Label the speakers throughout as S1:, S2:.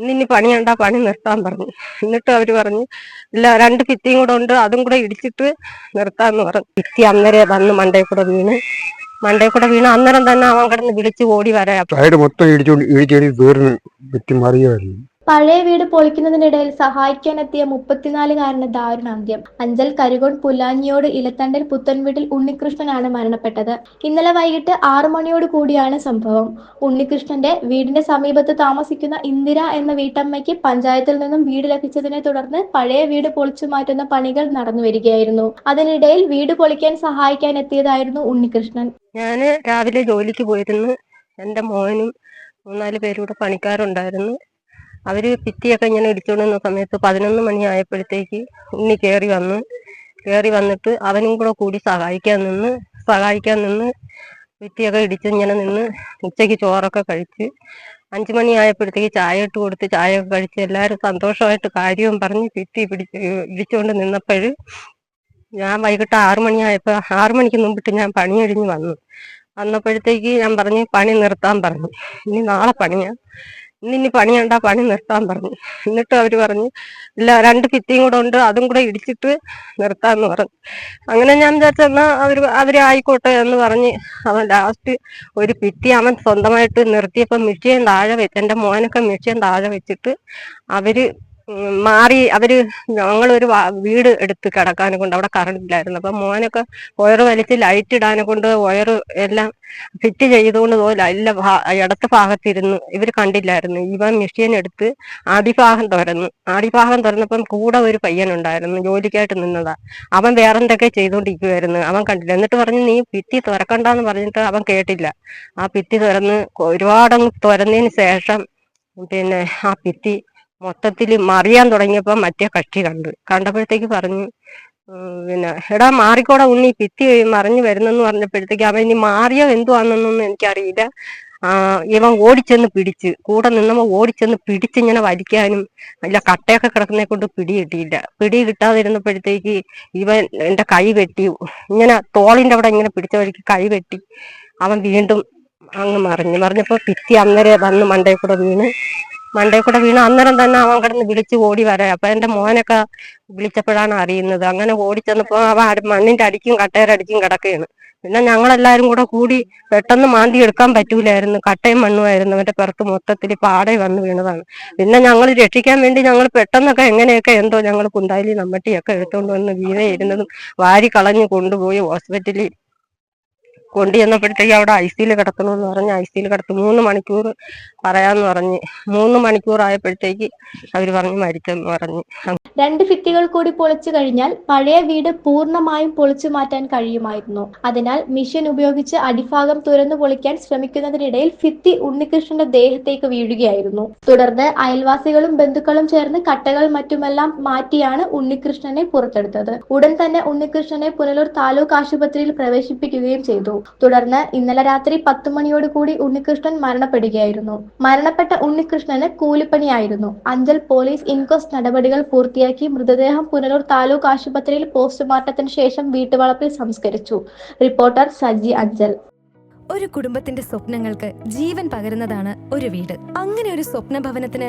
S1: ഇന്നിനി പണിയണ്ട പണി നിർത്താൻ പറഞ്ഞു. എന്നിട്ട് അവർ പറഞ്ഞു ഇല്ല രണ്ട് ഭിത്തിയും കൂടെ ഉണ്ട് അതും കൂടെ ഇടിച്ചിട്ട് നിർത്താന്ന് പറഞ്ഞു. ഭിത്തി അന്നേരം വന്ന് മണ്ടയിൽ കൂടെ വീണ്. മണ്ടയിൽ കൂടെ വീണ് അന്നേരം തന്നെ അവൻ കിടന്ന് വിളിച്ച് ഓടി വരാം.
S2: സൈഡ് മൊത്തം ഇടിച്ചോണ്ട് ഇടിച്ചടി വിറ്റ് മറിയുമായിരുന്നു
S3: പഴയ വീട് പൊളിക്കുന്നതിനിടയിൽ സഹായിക്കാനെത്തിയ മുപ്പത്തിനാലുകാരന് ദാരുണാന്ത്യം അഞ്ചൽ കരുകോൺ പുല്ലാഞ്ഞിയോട് ഇലത്തണ്ടൽ പുത്തൻവീട്ടിൽ ഉണ്ണികൃഷ്ണനാണ് മരണപ്പെട്ടത്. ഇന്നലെ വൈകിട്ട് ആറു മണിയോട് കൂടിയാണ് സംഭവം. ഉണ്ണികൃഷ്ണന്റെ വീടിന്റെ സമീപത്ത് താമസിക്കുന്ന ഇന്ദിര എന്ന വീട്ടമ്മയ്ക്ക് പഞ്ചായത്തിൽ നിന്നും വീട് ലഭിച്ചതിനെ തുടർന്ന് പഴയ വീട് പൊളിച്ചു മാറ്റുന്ന പണികൾ നടന്നു വരികയായിരുന്നു. അതിനിടയിൽ വീട് പൊളിക്കാൻ സഹായിക്കാൻ എത്തിയതായിരുന്നു ഉണ്ണികൃഷ്ണൻ.
S1: ഞാൻ രാവിലെ ജോലിക്ക് പോയിരുന്നു. എന്റെ മോനും മൂന്നാൽ പേരും കൂടെ പണിക്കാരുണ്ടായിരുന്നു. അവർ ഭിത്തിയൊക്കെ ഇങ്ങനെ ഇടിച്ചുകൊണ്ട് നിന്ന സമയത്ത് പതിനൊന്ന് മണി ആയപ്പോഴത്തേക്ക് ഉണ്ണി കയറി വന്നു. കയറി വന്നിട്ട് അവനും കൂടെ കൂടി സഹായിക്കാൻ നിന്ന് സഹായിക്കാൻ നിന്ന് ഭിത്തിയൊക്കെ ഇടിച്ച് ഇങ്ങനെ നിന്ന് ഉച്ചയ്ക്ക് ചോറൊക്കെ കഴിച്ച് അഞ്ചു മണി ആയപ്പോഴത്തേക്ക് ചായ ഇട്ട് കൊടുത്ത് ചായ ഒക്കെ കഴിച്ച് എല്ലാവരും സന്തോഷമായിട്ട് കാര്യവും പറഞ്ഞ് ഭിത്തി പിടിച്ച് ഇടിച്ചുകൊണ്ട് നിന്നപ്പോൾ ഞാൻ വൈകിട്ട് ആറു മണിയായപ്പോൾ ആറു മണിക്ക് മുമ്പിട്ട് ഞാൻ പണി കഴിഞ്ഞ് വന്നു. വന്നപ്പോഴത്തേക്ക് ഞാൻ പറഞ്ഞു പണി നിർത്താൻ പറഞ്ഞു. ഇനി നാളെ പണിയാ. ഇന്നിനി പണിയണ്ട പണി നിർത്താൻ പറഞ്ഞു. എന്നിട്ട് അവർ പറഞ്ഞു ഇല്ല രണ്ട് ഭിത്തിയും കൂടെ ഉണ്ട് അതും കൂടെ ഇടിച്ചിട്ട് നിർത്താന്ന് പറഞ്ഞു. അങ്ങനെ ഞാൻ വിചാരിച്ചെന്നാ അവർ അവർ ആയിക്കോട്ടെ എന്ന് പറഞ്ഞ് അവൻ ലാസ്റ്റ് ഒരു ഭിത്തി അവൻ സ്വന്തമായിട്ട് നിർത്തിയപ്പോ മിഷ്യൻ താഴെ വെച്ച് എന്റെ മോനൊക്കെ മിഷ്യൻ താഴെ വെച്ചിട്ട് അവർ മാറി അവർ ഞങ്ങളൊരു വീട് എടുത്ത് കിടക്കാനെ കൊണ്ട് അവിടെ കറണ്ട് ഇല്ലായിരുന്നു. അപ്പൊ മോനൊക്കെ വയറ് വലിച്ച് ലൈറ്റ് ഇടാനെ കൊണ്ട് വയറ് എല്ലാം ഫിറ്റ് ചെയ്തുകൊണ്ട് പോലെ എല്ലാ ഇടത്ത് ഭാഗത്തിരുന്ന് ഇവർ കണ്ടില്ലായിരുന്നു. ഇവൻ മെഷീൻ എടുത്ത് ആദിഭാഗം തുറന്നു. ആദിഭാഗം തുറന്നപ്പം കൂടെ ഒരു പയ്യൻ ഉണ്ടായിരുന്നു ജോലിക്കായിട്ട് നിന്നതാ. അവൻ വേറെന്തൊക്കെ ചെയ്തുകൊണ്ടിരിക്കുവായിരുന്നു അവൻ കണ്ടില്ല. എന്നിട്ട് പറഞ്ഞു നീ ഭിത്തി തുറക്കണ്ടെന്ന് പറഞ്ഞിട്ട് അവൻ കേട്ടില്ല. ആ ഭിത്തി തുറന്ന് ഒരുപാടങ്ങ് തുറന്നതിന് ശേഷം പിന്നെ ആ ഭിത്തി മൊത്തത്തിൽ മറിയാൻ തുടങ്ങിയപ്പോ മറ്റേ കക്ഷി കണ്ടു. കണ്ടപ്പോഴത്തേക്ക് പറഞ്ഞു പിന്നെ എടാ മാറിക്കോടാ ഉണ്ണി ഭിത്തി മറിഞ്ഞു വരുന്നെന്ന് പറഞ്ഞപ്പോഴത്തേക്ക് അവൻ ഇനി മാറിയോ എന്തുവാണെന്നൊന്നും എനിക്കറിയില്ല. ആ ഇവൻ ഓടിച്ചെന്ന് പിടിച്ച് കൂടെ നിന്നപ്പോ ഓടിച്ചെന്ന് പിടിച്ചിങ്ങനെ വലിക്കാനും അല്ല കട്ടയൊക്കെ കിടക്കുന്നേ കൊണ്ട് പിടി കിട്ടിയില്ല. പിടി കിട്ടാതിരുന്നപ്പോഴത്തേക്ക് ഇവൻ എന്റെ കൈ വെട്ടി ഇങ്ങനെ തോളിന്റെ അവിടെ ഇങ്ങനെ പിടിച്ച വഴിക്ക് കൈ വെട്ടി അവൻ വീണ്ടും അങ്ങ് മറിഞ്ഞു. മറിഞ്ഞപ്പോ ഭിത്തി അന്നേരെ വന്ന് മണ്ടയിൽ കൂടെ വീണ് മണ്ടയിൽ കൂടെ വീണ്. അന്നേരം തന്നെ അവൻ കിടന്ന് വിളിച്ച് ഓടി വരാം. അപ്പൊ എന്റെ മോനൊക്കെ വിളിച്ചപ്പോഴാണ് അറിയുന്നത്. അങ്ങനെ ഓടിച്ചെന്നപ്പോ അവൻ മണ്ണിന്റെ അടിക്കും കട്ടേരടിക്കും കിടക്കുകയാണ് പിന്നെ ഞങ്ങളെല്ലാരും കൂടെ കൂടി പെട്ടെന്ന് മാന്തി എടുക്കാൻ പറ്റൂലായിരുന്നു. കട്ടയും മണ്ണുമായിരുന്നു അവന്റെ പുറത്ത് മൊത്തത്തിൽ പാടെ വന്ന് വീണതാണ്. പിന്നെ ഞങ്ങൾ രക്ഷിക്കാൻ വേണ്ടി ഞങ്ങൾ പെട്ടെന്നൊക്കെ എങ്ങനെയൊക്കെ എന്തോ ഞങ്ങൾ കുന്താലി നമ്മട്ടിയൊക്കെ എടുത്തുകൊണ്ട് വന്ന് വീണയിരുന്നതും വാരി കളഞ്ഞു കൊണ്ടുപോയി ഹോസ്പിറ്റലിൽ കൊണ്ടു ചെന്നപ്പോഴത്തേക്ക് അവിടെ ഐ സിയിൽ കിടക്കണമെന്ന് പറഞ്ഞ് ഐ സിയിൽ കിടത്തി മൂന്ന് മണിക്കൂർ പറയാന്ന് പറഞ്ഞ് മൂന്ന് മണിക്കൂർ ആയപ്പോഴത്തേക്ക് അവർ പറഞ്ഞ് മരിച്ചെന്ന് പറഞ്ഞ്.
S3: രണ്ട് ഭിത്തികൾ കൂടി പൊളിച്ചു കഴിഞ്ഞാൽ പഴയ വീട് പൂർണമായും പൊളിച്ചു മാറ്റാൻ കഴിയുമായിരുന്നു. അതിനാൽ മിഷൻ ഉപയോഗിച്ച് അടിഭാഗം തുരന്നു പൊളിക്കാൻ ശ്രമിക്കുന്നതിനിടയിൽ ഭിത്തി ഉണ്ണികൃഷ്ണന്റെ ദേഹത്തേക്ക് വീഴുകയായിരുന്നു. തുടർന്ന് അയൽവാസികളും ബന്ധുക്കളും ചേർന്ന് കട്ടകൾ മറ്റുമെല്ലാം മാറ്റിയാണ് ഉണ്ണികൃഷ്ണനെ പുറത്തെടുത്തത്. ഉടൻ തന്നെ ഉണ്ണികൃഷ്ണനെ പുനലൂർ താലൂക്ക് ആശുപത്രിയിൽ പ്രവേശിപ്പിക്കുകയും ചെയ്തു. തുടർന്ന് ഇന്നലെ രാത്രി പത്ത് മണിയോട് കൂടി ഉണ്ണികൃഷ്ണൻ മരണപ്പെടുകയായിരുന്നു. മരണപ്പെട്ട ഉണ്ണികൃഷ്ണന് കൂലിപ്പണിയായിരുന്നു. അഞ്ചൽ പോലീസ് ഇൻക്വസ്റ്റ് നടപടികൾ പൂർത്തിയാക്കി മൃതദേഹം പുനലൂർ താലൂക്ക് ആശുപത്രിയിൽ പോസ്റ്റ്മോർട്ടത്തിന് ശേഷം വീട്ടുവളപ്പിൽ സംസ്കരിച്ചു. റിപ്പോർട്ടർ സജി അഞ്ചൽ.
S4: ഒരു കുടുംബത്തിന്റെ സ്വപ്നങ്ങൾക്ക് ജീവൻ പകരുന്നതാണ് ഒരു വീട്. അങ്ങനെ ഒരു സ്വപ്ന ഭവനത്തിന്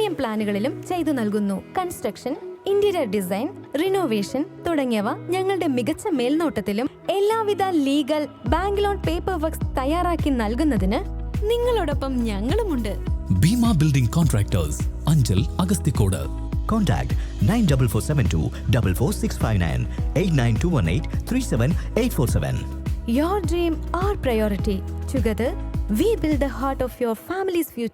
S4: പ്രീമിയം പ്ലാനുകളിലും ചെയ്തു നൽകുന്നു കൺസ്ട്രക്ഷൻ ഇന്റീരിയർ ഡിസൈൻ റിനോവേഷൻ തുടങ്ങിയവ ഞങ്ങളുടെ മികച്ച മേൽനോട്ടത്തിലും എല്ലാവിധ legal bank loan paper works തയ്യാറാക്കി നൽകുന്നതിന് നിങ്ങളോടൊപ്പം ഞങ്ങളുമുണ്ട്
S5: Bhima building contractors Anchal Agasthikode
S6: Contact 94472 44659 89218 37847.
S4: Your dream, our priority. Together, we build the heart of your family's future.